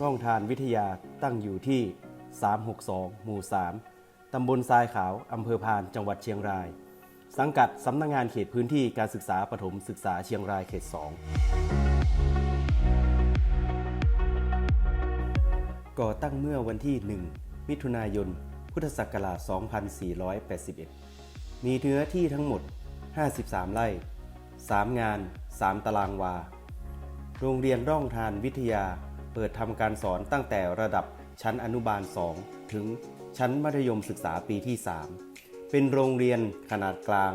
ร่องทานวิทยาตั้งอยู่ที่ 362 หมู่ 3 ตำบลทรายขาว อำเภอพาน จังหวัดเชียงราย สังกัดสำนักงงานเขตพื้นที่การศึกษาปฐมศึกษาเชียงรายเขต 2 ก่อตั้งเมื่อวันที่ 1 มิถุนายน พุทธศักราช 2481 มีเนื้อที่ทั้งหมด 53 ไร่ 3 งาน 3 ตารางวา โรงเรียนร่องทานวิทยา เปิดทำการสอนตั้งแต่ระดับชั้นอนุบาล 2 ถึงชั้นมัธยมศึกษาปีที่ 3 เป็นโรงเรียนขนาดกลาง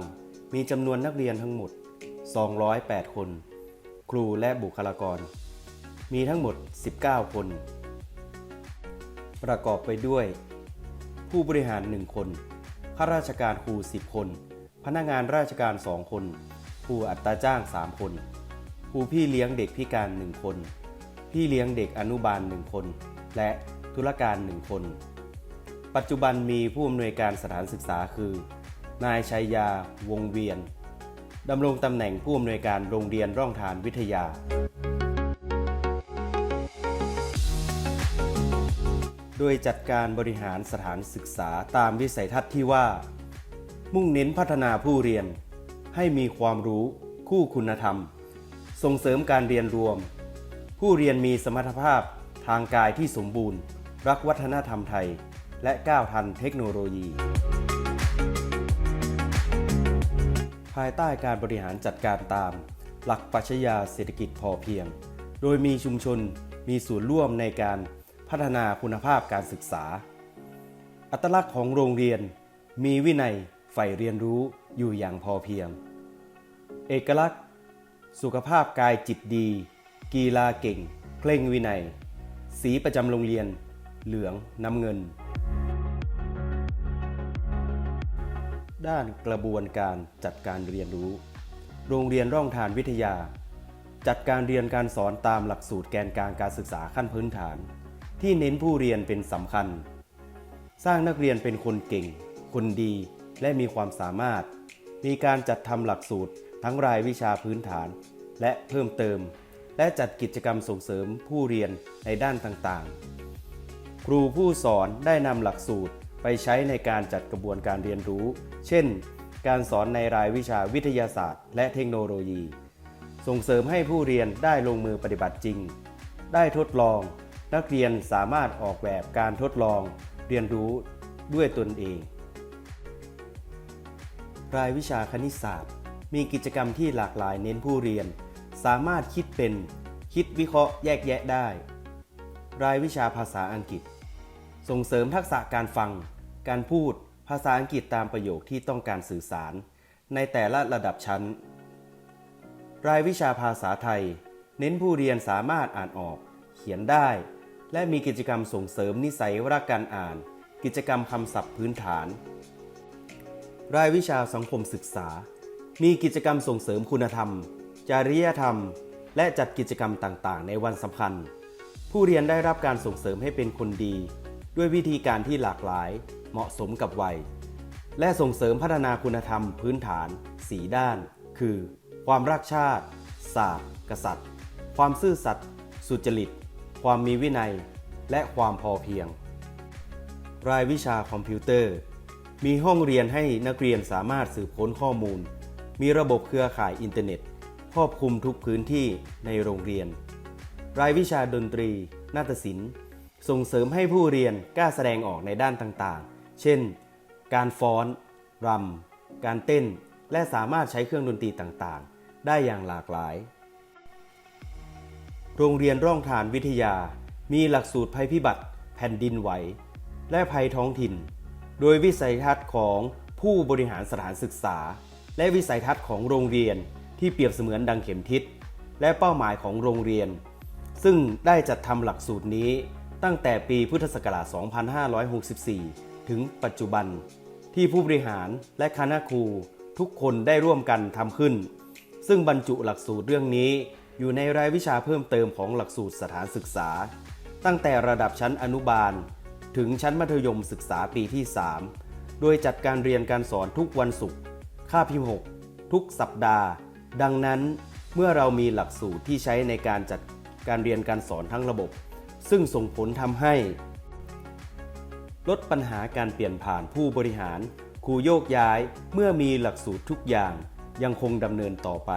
มีจำนวนนักเรียนทั้งหมด 208 คน ครูและบุคลากร มีทั้งหมด 19 คน ประกอบไปด้วย ผู้บริหาร 1 คนข้าราชการครู 10 คน พนักงานราชการ 2 คนครูอัตราจ้าง 3 คนครูพี่เลี้ยงเด็กพิการ 1 คน พี่เลี้ยงเด็กอนุบาล1คน และธุรการ1คน ปัจจุบันมีผู้อำนวยการสถานศึกษาคือ นายชัยยาวงเวียนดำรงตำแหน่งผู้อำนวยการโรงเรียนร่องทานวิทยา โดยจัดการบริหารสถานศึกษาตามวิสัยทัศน์ที่ว่า มุ่งเน้นพัฒนาผู้เรียน ให้มีความรู้ คู่คุณธรรม ส่งเสริมการเรียนรวม ผู้เรียนมีสมรรถภาพทางกายที่สมบูรณ์ รักวัฒนธรรมไทย และก้าวทันเทคโนโลยี ภายใต้การบริหารจัดการตาม หลักปรัชญาเศรษฐกิจพอเพียง โดยมีชุมชนมีส่วนร่วมในการพัฒนาคุณภาพการศึกษา อัตลักษณ์ของโรงเรียน มีวินัยใฝ่เรียนรู้อยู่อย่างพอเพียง เอกลักษณ์ สุขภาพกายจิตดี กีฬาเก่ง เคร่งวินัย สีประจำโรงเรียน เหลืองน้ำเงิน ด้านกระบวนการจัดการเรียนรู้ โรงเรียนร่องทานวิทยา จัดการเรียนการสอนตามหลักสูตรแกนกลางการศึกษาขั้นพื้นฐาน ที่เน้นผู้เรียนเป็นสำคัญ สร้างนักเรียนเป็นคนเก่ง คนดีและมีความสามารถ มีการจัดทำหลักสูตรทั้งรายวิชาพื้นฐาน และเพิ่มเติม และจัดกิจกรรมส่งเสริมผู้เรียนในด้านต่างๆ ครูผู้สอนได้นำหลักสูตรไปใช้ในการจัดกระบวนการเรียนรู้ เช่น การสอนในรายวิชาวิทยาศาสตร์ และเทคโนโลยี ส่งเสริมให้ผู้เรียนได้ลงมือปฏิบัติจริง ได้ทดลอง นักเรียนสามารถออกแบบการทดลอง เรียนรู้ด้วยตนเอง รายวิชาคณิตศาสตร์ มีกิจกรรมที่หลากหลายเน้นผู้เรียน สามารถคิดเป็น คิดวิเคราะห์แยกแยะได้ รายวิชาภาษาอังกฤษ ส่งเสริมทักษะการฟัง การพูด ภาษาอังกฤษตามประโยคที่ต้องการสื่อสาร ในแต่ละระดับชั้น รายวิชาภาษาไทย เน้นผู้เรียนสามารถอ่านออก เขียนได้ และมีกิจกรรมส่งเสริมนิสัยรักการอ่าน กิจกรรมคำศัพท์พื้นฐาน รายวิชาสังคมศึกษา มีกิจกรรมส่งเสริมคุณธรรม จริยธรรม และจัดกิจกรรมต่างๆ ในวันสำคัญ ผู้เรียนได้รับการส่งเสริมให้เป็นคนดี ด้วยวิธีการที่หลากหลาย เหมาะสมกับวัย และส่งเสริมพัฒนาคุณธรรมพื้นฐานสีด้าน คือ ความรักชาติ ศาสตร์ กษัตริย์ ความซื่อสัตย์ สุจริต ความมีวินัย และความพอเพียง รายวิชาคอมพิวเตอร์ มีห้องเรียนให้นักเรียนสามารถสืบค้นข้อมูล มีระบบเครือข่ายอินเทอร์เน็ต ครอบคลุมทุกพื้นที่ในโรงเรียน รายวิชาดนตรี นาฏศิลป์ ส่งเสริมให้ผู้เรียนกล้าแสดงออกในด้านต่างๆ เช่น การฟ้อน รำ การเต้น และสามารถใช้เครื่องดนตรีต่างๆ ได้อย่างหลากหลาย โรงเรียนร่องฐานวิทยา มีหลักสูตรภัยพิบัติ แผ่นดินไหว และภัยท้องถิ่น โดยวิสัยทัศน์ของผู้บริหารสถานศึกษา และวิสัยทัศน์ของโรงเรียน ที่เปรียบเสมือนดังเข็มทิศและเป้าหมายของโรงเรียน ซึ่งได้จัดทำหลักสูตรนี้ตั้งแต่ปีพุทธศักราช 2564 ถึงปัจจุบัน ที่ผู้บริหารและคณะครูทุกคนได้ร่วมกันทำขึ้น ซึ่งบรรจุหลักสูตรเรื่องนี้อยู่ในรายวิชาเพิ่มเติมของหลักสูตรสถานศึกษา ตั้งแต่ระดับชั้นอนุบาล ถึงชั้นมัธยมศึกษาปีที่ 3 โดยจัดการเรียนการสอนทุกวันศุกร์ค่าพิมพ์6ทุกสัปดาห์ ดังนั้นเมื่อเรามีหลักสูตรที่ใช้ในการจัดการเรียนการสอนทั้งระบบ ซึ่งส่งผลทำให้ ลดปัญหาการเปลี่ยนผ่านผู้บริหาร ครูโยกย้ายเมื่อมีหลักสูตรทุกอย่างยังคงดำเนินต่อไป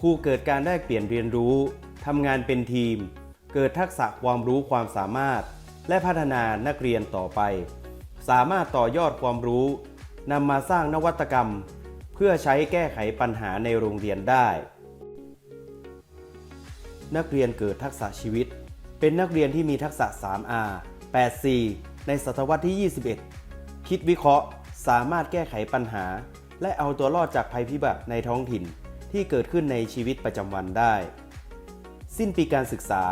ครูเกิดการได้เปลี่ยนเรียนรู้ทำงานเป็นทีม เกิดทักษะความรู้ความสามารถ และพัฒนานักเรียนต่อไป สามารถต่อยอดความรู้นำมาสร้างนวัตกรรม เพื่อใช้แก้ไขปัญหาในโรงเรียนได้ นักเรียนเกิดทักษะชีวิต เป็นนักเรียนที่มีทักษะ 3R 8C ในศตวรรษที่ 21 คิดวิเคราะห์ สามารถแก้ไขปัญหา และเอาตัวรอดจากภัยพิบัติในท้องถิ่นที่เกิดขึ้นในชีวิตประจำวันได้ สิ้นปีการศึกษา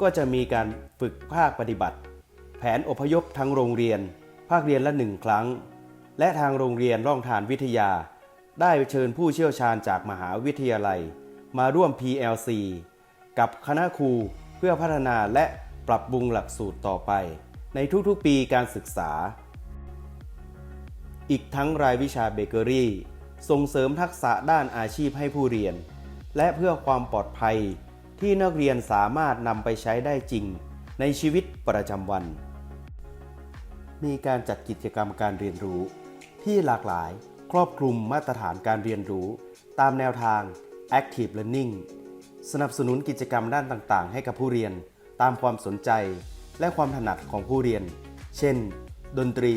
ก็จะมีการฝึกภาคปฏิบัติ แผนอพยพทั้งโรงเรียน ภาคเรียนละหนึ่งครั้ง และทางโรงเรียนร่องฐานวิทยา ได้เชิญผู้เชี่ยวชาญจากมหาวิทยาลัย มาร่วม PLC กับคณะครูเพื่อพัฒนาและปรับปรุงหลักสูตรต่อไป ในทุกๆปีการศึกษา อีกทั้งรายวิชาเบเกอรี่ ส่งเสริมทักษะด้านอาชีพให้ผู้เรียน และเพื่อความปลอดภัยที่นักเรียนสามารถนำไปใช้ได้จริง ในชีวิตประจำวัน มีการจัดกิจกรรมการเรียนรู้ที่หลากหลาย ครอบคลุมมาตรฐานการเรียนรู้ ตามแนวทาง Active Learning สนับสนุนกิจกรรมด้านต่างๆ ให้กับผู้เรียน ตามความสนใจและความถนัดของผู้เรียน เช่น ดนตรี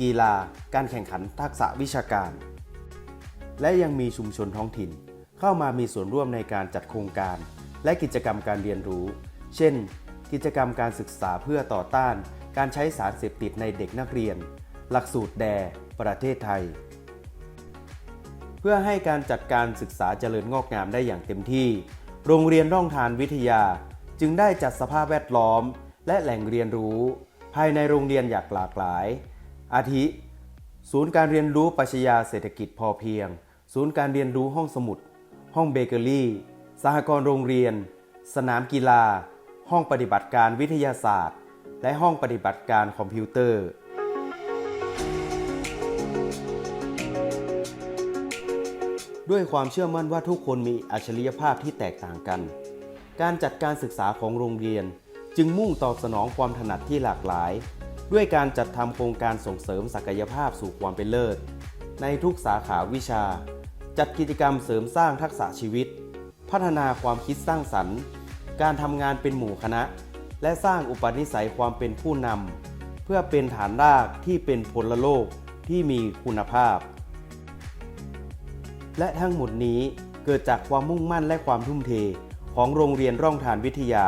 กีฬา การแข่งขันทักษะวิชาการ และยังมีชุมชนท้องถิ่น เข้ามามีส่วนร่วมในการจัดโครงการ และกิจกรรมการเรียนรู้ เช่น กิจกรรมการศึกษาเพื่อต่อต้าน การใช้สารเสพติดในเด็กนักเรียน หลักสูตรแด ประเทศไทย พื่อให้การจัดการศึกษาเจริญงอกงามได้อย่างเต็มที่ โรงเรียนร่องทานวิทยา จึงได้จัดสภาพแวดล้อม และแหล่งเรียนรู้ ภายในโรงเรียนอย่างหลากหลาย อาทิ ศูนย์การเรียนรู้ปัชญาเศรษฐกิจพอเพียง ศูนย์การเรียนรู้ห้องสมุด ห้องเบเกอรี่ สหกรณ์โรงเรียน สนามกีฬา ห้องปฏิบัติการวิทยาศาสตร์ และห้องปฏิบัติการคอมพิวเตอร์ ด้วยความเชื่อมั่นว่าทุกคนมีอัจฉริยภาพที่แตกต่างกัน การจัดการศึกษาของโรงเรียน จึงมุ่งตอบสนองความถนัดที่หลากหลาย ด้วยการจัดทำโครงการส่งเสริมศักยภาพสู่ความเป็นเลิศ ในทุกสาขาวิชา จัดกิจกรรมเสริมสร้างทักษะชีวิต พัฒนาความคิดสร้างสรรค์ การทำงานเป็นหมู่คณะ และสร้างอุปนิสัยความเป็นผู้นำเพื่อเป็นฐานรากที่เป็นพลโลกที่มีคุณภาพ และทั้งหมดนี้เกิดจากความมุ่งมั่นและความทุ่มเท ของโรงเรียนร่องทานวิทยา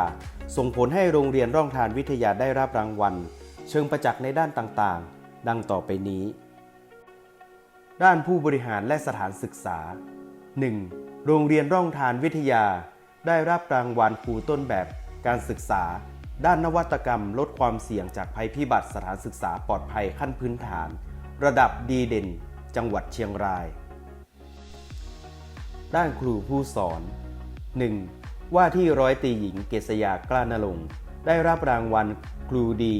ส่งผลให้โรงเรียนร่องทานวิทยาได้รับรางวัล เชิงประจักษ์ในด้านต่างๆ ดังต่อไปนี้ ด้านผู้บริหารและสถานศึกษา 1. โรงเรียนร่องทานวิทยา ได้รับรางวัลครูต้นแบบการศึกษา ด้านนวัตกรรมลดความเสี่ยงจากภัยพิบัติสถานศึกษาปลอดภัยขั้นพื้นฐาน ระดับดีเด่น จังหวัดเชียงราย ด้านครูผู้สอน 1. ว่าที่ร้อยตีหญิงเกษยากล้านรงได้รับรางวัลครูดี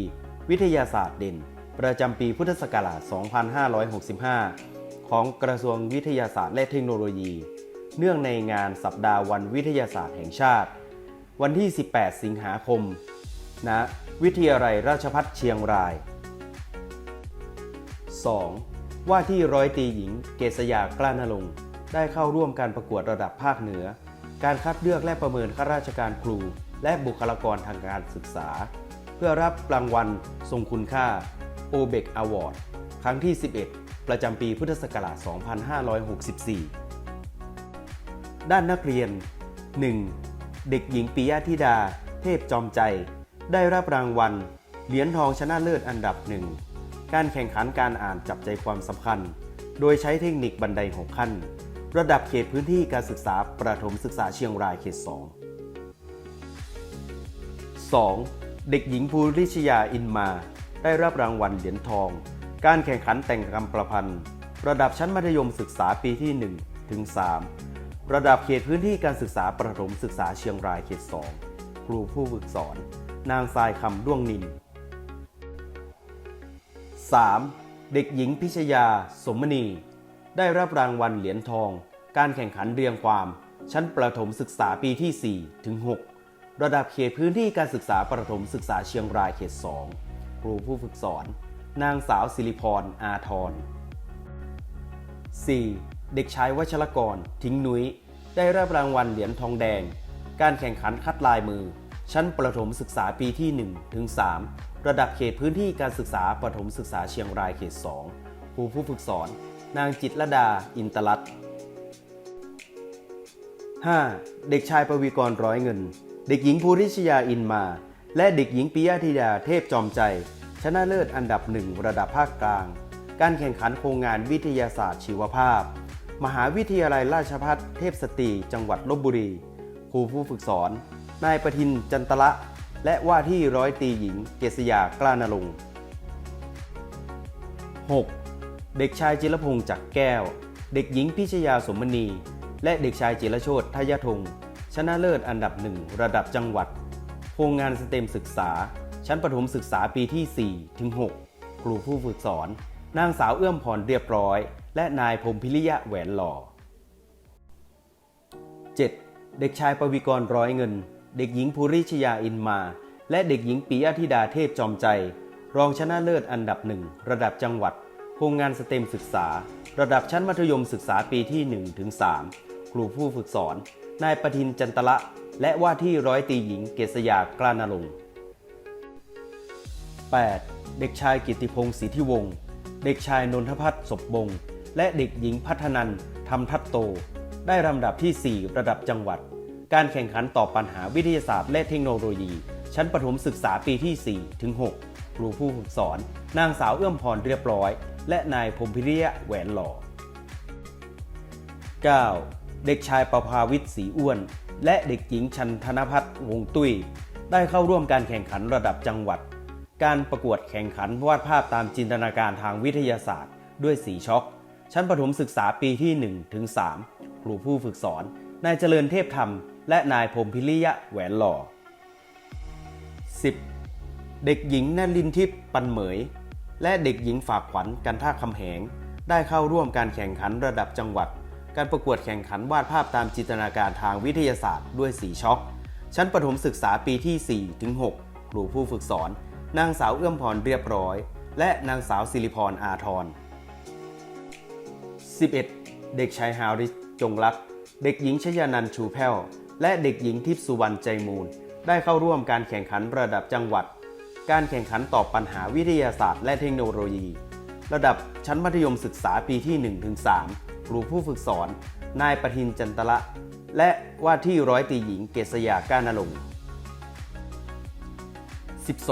วิทยาศาสตร์เด่น ประจำปีพุทธศักราช 2565 ของกระทรวงวิทยาศาสตร์และเทคโนโลยี เนื่องในงานสัปดาห์วันวิทยาศาสตร์แห่งชาติ วันที่ 18 สิงหาคมณวิทยาลัยราชภัฏเชียงราย 2. ว่าที่ร้อยตีหญิงเกษยากล้านรง ได้เข้าร่วมการประกวดระดับภาคเหนือ การคัดเลือกและประเมินข้าราชการครู และบุคลากรทางการศึกษา เพื่อรับรางวัลทรงคุณค่า o b e c Award ครั้งที่ 11 ประจำปีพุทธศักราช 2564 ด้านนักเรียน 1. เด็กหญิงปิยธิดา เทพจอมใจ ได้รับรางวัล เหรียญทองชนะเลิศอันดับหนึ่ง การแข่งขันการอ่านจับใจความสำคัญ โดยใช้เทคนิคบันไดหกขั้น ระดับเขตพื้นที่การศึกษาประถมศึกษาเชียงรายเขต 2 2. เด็กหญิงภูริชยาอินมา ได้รับรางวัลเหรียญทอง การแข่งขันแต่งคำประพันธ์ ระดับชั้นมัธยมศึกษาปีที่1ถึง3ระดับเขตพื้นที่การศึกษาประถมศึกษาเชียงรายเขต 2 ครูผู้ฝึกสอน นางทรายคำด้วงนิน 3. เด็กหญิงพิชยา สมณี ได้รับรางวัลเหรียญทอง การแข่งขันเรียงความ ชั้นประถมศึกษาปีที่ 4 ถึง 6 ระดับเขตพื้นที่การศึกษาประถมศึกษาเชียงรายเขต 2 ครูผู้ฝึกสอน นางสาวสิริพร อาทร 4. เด็กชายวัชรกร ทิ้งนุ้ย ได้รับรางวัลเหรียญทองแดง การแข่งขันคัดลายมือ ชั้นประถมศึกษาปีที่1ถึง3ระดับเขตพื้นที่การศึกษาประถมศึกษาเชียงรายเขต 2 ครูผู้ฝึกสอน นางจิตรดาอินตลัต 5. เด็กชายปวีกรร้อยเงิน เด็กหญิงภูริชยาอินมา และเด็กหญิงปิยธิดาเทพจอมใจ ชนะเลิศอันดับหนึ่งระดับภาคกลาง การแข่งขันโครงงานวิทยาศาสตร์ชีวภาพ มหาวิทยาลัยราชภัฏเทพสตรีจังหวัดลบบุรี ครูผู้ฝึกสอน นายประทินจันตละ และว่าที่ร้อยตีหญิงเกษยากล้านรงค์ 6. เด็กชายจิรพงษ์จักรแก้ว เด็กหญิงพิชยาสมณี และเด็กชายจิรโชตทยธงชนะเลิศอันดับหนึ่งระดับจังหวัด โครงงานสเต็มศึกษา ชั้นประถมศึกษาปีที่ 4 ถึง 6 ครูผู้ฝึกสอน นางสาวเอื้อมพรเรียบร้อย และนายพรมพิริยะแหวนหล่อ 7. เด็กชายปวิกรร้อยเงิน เด็กหญิงภูริชยาอินมา และเด็กหญิงปิยธิดาเทพจอมใจ รองชนะเลิศอันดับหนึ่งระดับจังหวัด โครงงานสเต็มศึกษา ระดับชั้นมัธยมศึกษาปีที่1ถึง3ครูผู้ฝึกสอน นายประทินจันตละ และว่าที่ร้อยตีหญิงเกษยากล้านรง 8. เด็กชายกิติพงศ์ศรีทิวงศ์เด็กชายนนทพัฒน์ศพบง และเด็กหญิงพัฒนันธรรมทัตโต ได้ลำดับที่ 4 ระดับจังหวัด การแข่งขันตอบปัญหาวิทยาศาสตร์และเทคโนโลยี ชั้นประถมศึกษาปีที่4ถึง6ครูผู้ฝึกสอน นางสาวเอื้อมพรเรียบร้อย และนายพรมพิริยะแหวนหล่อ 9. เด็กชายประภาวิทย์ศรีอ้วน และเด็กหญิงชันธนพัฒน์วงตุ้ยได้เข้าร่วมการแข่งขันระดับจังหวัด การประกวดแข่งขันวาดภาพตามจินตนาการทางวิทยาศาสตร์ ด้วยสีช็อก ชั้นประถมศึกษาปีที่1ถึง3ครูผู้ฝึกสอน นายเจริญเทพธรรม และนายพรมพิริยะแหวนหล่อ 10. เด็กหญิงนลินทิพย์ปันเหมย และเด็กหญิงฝากขวัญกันท่าคำแหง ได้เข้าร่วมการแข่งขันระดับจังหวัด การประกวดแข่งขันวาดภาพตามจินตนาการทางวิทยาศาสตร์ด้วยสีช็อก ชั้นประถมศึกษาปีที่ 4 ถึง 6 ครูผู้ฝึกสอน นางสาวเอื้อมพรเรียบร้อย และนางสาวสิริพรอาทร 11. เด็กชายฮาริสจงรัก เด็กหญิงชยานันชูแพ้ว และเด็กหญิงทิพสุวรรณใจมูล ได้เข้าร่วมการแข่งขันระดับจังหวัด การแข่งขันตอบปัญหาวิทยาศาสตร์และเทคโนโลยี ระดับชั้นมัธยมศึกษาปีที่ 1-3 ครูผู้ฝึกสอน นายประทินจันตละ และว่าที่ร้อยตีหญิงเกษยาก้านลง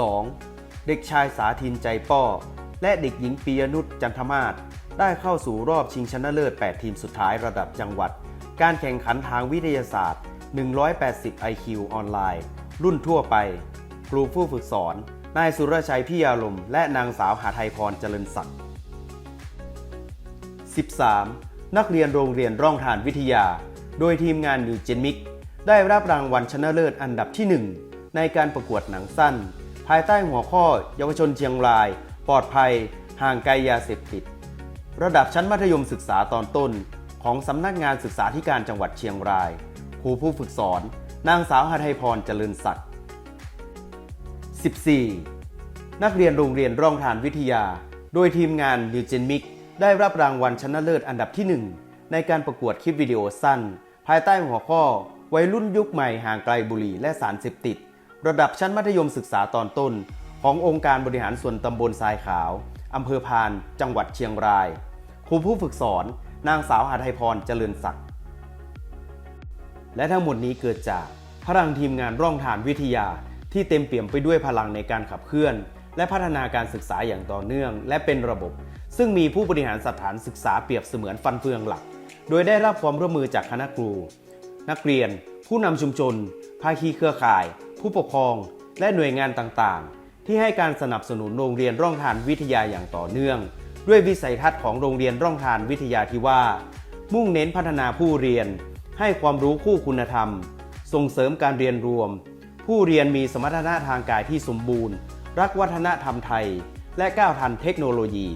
12. เด็กชายสาธินใจป้อ และเด็กหญิงปียนุชจันทมาศได้เข้าสู่รอบชิงชนะเลิศ 8 ทีมสุดท้ายระดับจังหวัด การแข่งขันทางวิทยาศาสตร์ 180 IQ ออนไลน์ รุ่นทั่วไป ครูผู้ฝึกสอน นายสุรชัยพิยาลมและนางสาวหาไทยพรเจริญศักดิ์ 13. นักเรียนโรงเรียนร่องฐานวิทยา โดยทีมงานนิวเจนมิก ได้รับรางวัลชนะเลิศอันดับที่ 1 ในการประกวดหนังสั้น ภายใต้หัวข้อ เยาวชนเชียงราย ปลอดภัย ห่างไกลยาเสพติด ระดับชั้นมัธยมศึกษาตอนต้น ของสำนักงานศึกษาธิการจังหวัดเชียงราย ครูผู้ฝึกสอน นางสาวหาไทยพรเจริญศักดิ์ 14. นักเรียนโรงเรียนร่องฐานวิทยา โดยทีมงานนิวเจนมิกได้รับรางวัลชนะเลิศอันดับที่ 1 ในการประกวดคลิปวิดีโอสั้น ภายใต้หัวข้อ วัยรุ่นยุคใหม่ห่างไกลบุหรี่และสารเสพติด ระดับชั้นมัธยมศึกษาตอนต้น ขององค์การบริหารส่วนตำบลทรายขาวอำเภอพาน จังหวัดเชียงราย ครูผู้ฝึกสอน นางสาวหาไทยพรเจริญศักดิ์และทั้งหมดนี้เกิดจากพลังทีมงานร่องฐานวิทยา ที่เต็มเปี่ยมไปด้วยพลังในการขับเคลื่อน และพัฒนาการศึกษาอย่างต่อเนื่อง และเป็นระบบ ซึ่งมีผู้บริหารสถานศึกษาเปรียบเสมือนฟันเฟืองหลัก โดยได้รับความร่วมมือจากคณะครู นักเรียน ผู้นำชุมชน ภาคีเครือข่าย ผู้ปกครอง และหน่วยงานต่างๆ ที่ให้การสนับสนุนโรงเรียนร่องทานวิทยาอย่างต่อเนื่อง ด้วยวิสัยทัศน์ของโรงเรียนร่องทานวิทยาที่ว่า มุ่งเน้นพัฒนาผู้เรียน ให้ความรู้คู่คุณธรรม ส่งเสริมการเรียนรวม ผู้เรียนมีสมรรถนะทางกายที่สมบูรณ์ รักวัฒนธรรมไทย และก้าวทันเทคโนโลยี